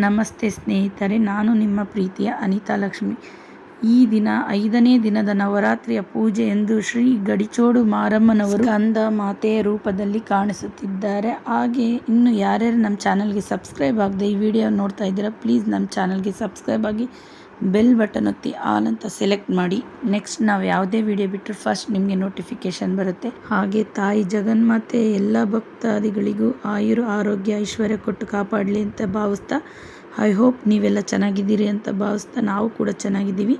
ನಮಸ್ತೆ ಸ್ನೇಹಿತರೆ, ನಾನು ನಿಮ್ಮ ಪ್ರೀತಿಯ ಅನಿತಾ ಲಕ್ಷ್ಮಿ. ಈ ದಿನ ಐದನೇ ದಿನದ ನವರಾತ್ರಿಯ ಪೂಜೆ ಎಂದು ಶ್ರೀ ಗಡಿಚೋಡು ಮಾರಮ್ಮನವರು ಅಂದ ಮಾತೆಯ ರೂಪದಲ್ಲಿ ಕಾಣಿಸುತ್ತಿದ್ದಾರೆ. ಹಾಗೆ ಇನ್ನು ಯಾರ್ಯಾರು ನಮ್ಮ ಚಾನಲ್ಗೆ ಸಬ್ಸ್ಕ್ರೈಬ್ ಆಗದೆ ಈ ವಿಡಿಯೋ ನೋಡ್ತಾ ಇದ್ದೀರಾ, ಪ್ಲೀಸ್ ನಮ್ಮ ಚಾನಲ್ಗೆ ಸಬ್ಸ್ಕ್ರೈಬ್ ಆಗಿ. ಬೆಲ್ ಬಟನ್ ಒತ್ತಿ ಆಲ್ ಅಂತ ಸೆಲೆಕ್ಟ್ ಮಾಡಿ. ನೆಕ್ಸ್ಟ್ ನಾವು ಯಾವುದೇ ವಿಡಿಯೋ ಬಿಟ್ಟರೆ ಫಸ್ಟ್ ನಿಮಗೆ ನೋಟಿಫಿಕೇಶನ್ ಬರುತ್ತೆ. ಹಾಗೆ ತಾಯಿ ಜಗನ್ಮಾತೆ ಎಲ್ಲ ಭಕ್ತಾದಿಗಳಿಗೂ ಆಯುರು ಆರೋಗ್ಯ, ಐಶ್ವರ್ಯ ಕೊಟ್ಟು ಕಾಪಾಡಲಿ ಅಂತ ಭಾವಿಸ್ತಾ ಐ ಹೋಪ್ ನೀವೆಲ್ಲ ಚೆನ್ನಾಗಿದ್ದೀರಿ ಅಂತ ಭಾವಿಸ್ತಾ ನಾವು ಕೂಡ ಚೆನ್ನಾಗಿದ್ದೀವಿ.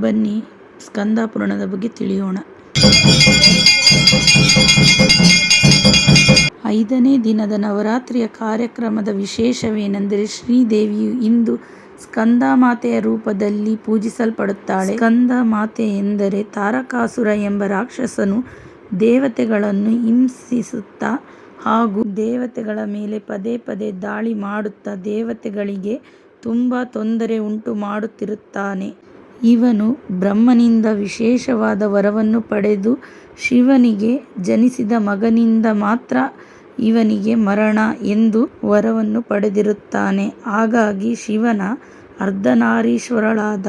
ಬನ್ನಿ, ಸ್ಕಂದ ಪುರಾಣದ ಬಗ್ಗೆ ತಿಳಿಯೋಣ. ಐದನೇ ದಿನದ ನವರಾತ್ರಿಯ ಕಾರ್ಯಕ್ರಮದ ವಿಶೇಷವೇನೆಂದರೆ ಶ್ರೀದೇವಿಯು ಇಂದು ಸ್ಕಂದ ಮಾತೆಯ ರೂಪದಲ್ಲಿ ಪೂಜಿಸಲ್ಪಡುತ್ತಾಳೆ. ಸ್ಕಂದ ಮಾತೆ ಎಂದರೆ ತಾರಕಾಸುರ ಎಂಬ ರಾಕ್ಷಸನು ದೇವತೆಗಳನ್ನು ಹಿಂಸಿಸುತ್ತಾ ಹಾಗೂ ದೇವತೆಗಳ ಮೇಲೆ ಪದೇ ಪದೇ ದಾಳಿ ಮಾಡುತ್ತಾ ದೇವತೆಗಳಿಗೆ ತುಂಬ ತೊಂದರೆ ಉಂಟು ಮಾಡುತ್ತಿರುತ್ತಾನೆ. ಇವನು ಬ್ರಹ್ಮನಿಂದ ವಿಶೇಷವಾದ ವರವನ್ನು ಪಡೆದು ಶಿವನಿಗೆ ಜನಿಸಿದ ಮಗನಿಂದ ಮಾತ್ರ ಇವನಿಗೆ ಮರಣ ಎಂದು ವರವನ್ನು ಪಡೆದಿರುತ್ತಾನೆ. ಹಾಗಾಗಿ ಶಿವನ ಅರ್ಧನಾರೀಶ್ವರಳಾದ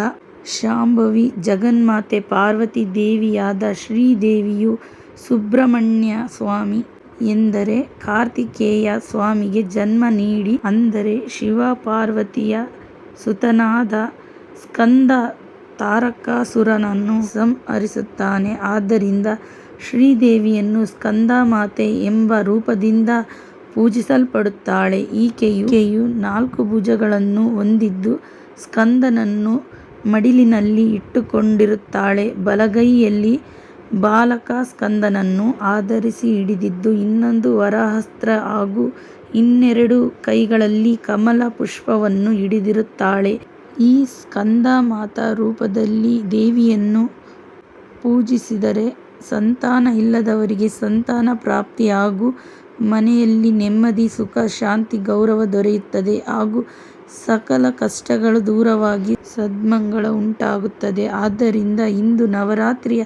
ಶಾಂಭವಿ, ಜಗನ್ಮಾತೆ, ಪಾರ್ವತಿ ದೇವಿಯಾದ ಶ್ರೀದೇವಿಯು ಸುಬ್ರಹ್ಮಣ್ಯ ಸ್ವಾಮಿ ಎಂದರೆ ಕಾರ್ತಿಕೇಯ ಸ್ವಾಮಿಗೆ ಜನ್ಮ ನೀಡಿ, ಅಂದರೆ ಶಿವ ಪಾರ್ವತಿಯ ಸುತನಾದ ಸ್ಕಂದ ತಾರಕಾಸುರನನ್ನು ಸಂಹರಿಸುತ್ತಾನೆ. ಆದ್ದರಿಂದ ಶ್ರೀದೇವಿಯನ್ನು ಸ್ಕಂದಮಾತೆ ಎಂಬ ರೂಪದಿಂದ ಪೂಜಿಸಲ್ಪಡುತ್ತಾಳೆ. ಈಕೆಯು ನಾಲ್ಕು ಭುಜಗಳನ್ನು ಹೊಂದಿದ್ದು ಸ್ಕಂದನನ್ನು ಮಡಿಲಿನಲ್ಲಿ ಇಟ್ಟುಕೊಂಡಿರುತ್ತಾಳೆ. ಬಲಗೈಯಲ್ಲಿ ಬಾಲಕ ಸ್ಕಂದನನ್ನು ಆಧರಿಸಿ ಹಿಡಿದಿದ್ದು ಇನ್ನೊಂದು ವರಹಸ್ತ್ರ ಹಾಗೂ ಇನ್ನೆರಡು ಕೈಗಳಲ್ಲಿ ಕಮಲ ಪುಷ್ಪವನ್ನು ಹಿಡಿದಿರುತ್ತಾಳೆ. ಈ ಸ್ಕಂದ ಮಾತಾ ರೂಪದಲ್ಲಿ ದೇವಿಯನ್ನು ಪೂಜಿಸಿದರೆ ಸಂತಾನ ಇಲ್ಲದವರಿಗೆ ಸಂತಾನ ಪ್ರಾಪ್ತಿ ಹಾಗೂ ಮನೆಯಲ್ಲಿ ನೆಮ್ಮದಿ, ಸುಖ, ಶಾಂತಿ, ಗೌರವ ದೊರೆಯುತ್ತದೆ ಹಾಗೂ ಸಕಲ ಕಷ್ಟಗಳು ದೂರವಾಗಿ ಸದ್ಮಂಗಳ ಉಂಟಾಗುತ್ತದೆ. ಆದ್ದರಿಂದ ಇಂದು ನವರಾತ್ರಿಯ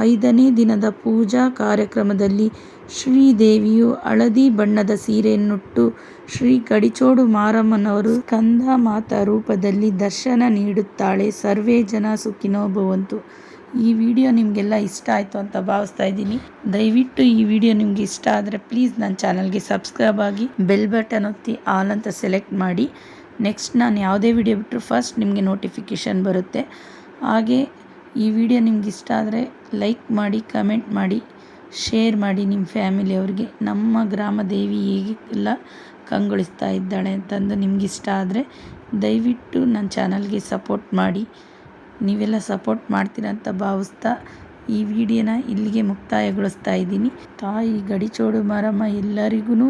ಐದನೇ ದಿನದ ಪೂಜಾ ಕಾರ್ಯಕ್ರಮದಲ್ಲಿ ಶ್ರೀದೇವಿಯು ಹಳದಿ ಬಣ್ಣದ ಸೀರೆಯನ್ನುಟ್ಟು ಶ್ರೀ ಕಡಿಚೋಡು ಮಾರಮ್ಮನವರು ಕಂದ ಮಾತಾ ರೂಪದಲ್ಲಿ ದರ್ಶನ ನೀಡುತ್ತಾಳೆ. ಸರ್ವೇ ಜನ ಸುಖಿನೋ ಭವಂತು. ಈ ವಿಡಿಯೋ ನಿಮಗೆಲ್ಲ ಇಷ್ಟ ಆಯಿತು ಅಂತ ಭಾವಿಸ್ತಾ ಇದ್ದೀನಿ. ದಯವಿಟ್ಟು ಈ ವಿಡಿಯೋ ನಿಮಗೆ ಇಷ್ಟ ಆದರೆ ಪ್ಲೀಸ್ ನನ್ನ ಚಾನಲ್ಗೆ ಸಬ್ಸ್ಕ್ರೈಬ್ ಆಗಿ ಬೆಲ್ ಬಟನ್ ಒತ್ತಿ ಆಲ್ ಅಂತ ಸೆಲೆಕ್ಟ್ ಮಾಡಿ. ನೆಕ್ಸ್ಟ್ ನಾನು ಯಾವುದೇ ವಿಡಿಯೋ ಬಿಟ್ಟರು ಫಸ್ಟ್ ನಿಮಗೆ ನೋಟಿಫಿಕೇಷನ್ ಬರುತ್ತೆ. ಹಾಗೆ ಈ ವಿಡಿಯೋ ನಿಮ್ಗೆ ಇಷ್ಟ ಆದರೆ ಲೈಕ್ ಮಾಡಿ, ಕಮೆಂಟ್ ಮಾಡಿ, ಶೇರ್ ಮಾಡಿ ನಿಮ್ಮ ಫ್ಯಾಮಿಲಿಯವ್ರಿಗೆ ನಮ್ಮ ಗ್ರಾಮ ದೇವಿ ಹೇಗೆಲ್ಲ ಕಂಗೊಳಿಸ್ತಾ ಇದ್ದಾಳೆ ಅಂತಂದು ನಿಮಗಿಷ್ಟ ಆದರೆ ದಯವಿಟ್ಟು ನನ್ನ ಚಾನಲ್ಗೆ ಸಪೋರ್ಟ್ ಮಾಡಿ. ನೀವೆಲ್ಲ ಸಪೋರ್ಟ್ ಮಾಡ್ತೀರ ಅಂತ ಭಾವಿಸ್ತಾ ಈ ವಿಡಿಯೋನ ಇಲ್ಲಿಗೆ ಮುಕ್ತಾಯಗೊಳಿಸ್ತಾ ಇದ್ದೀನಿ. ತಾಯಿ ಗಡಿಚೋಡು ಮಾರಮ್ಮ ಎಲ್ಲರಿಗೂ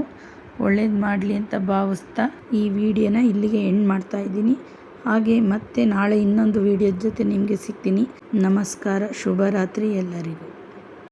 ಒಳ್ಳೇದು ಮಾಡಲಿ ಅಂತ ಭಾವಿಸ್ತಾ ಈ ವಿಡಿಯೋನ ಇಲ್ಲಿಗೆ ಎಂಡ್ ಮಾಡ್ತಾ ಇದ್ದೀನಿ. ಹಾಗೆ ಮತ್ತೆ ನಾಳೆ ಇನ್ನೊಂದು ವಿಡಿಯೋದ ಜೊತೆ ನಿಮಗೆ ಸಿಗ್ತೀನಿ. ನಮಸ್ಕಾರ, ಶುಭರಾತ್ರಿ ಎಲ್ಲರಿಗೂ.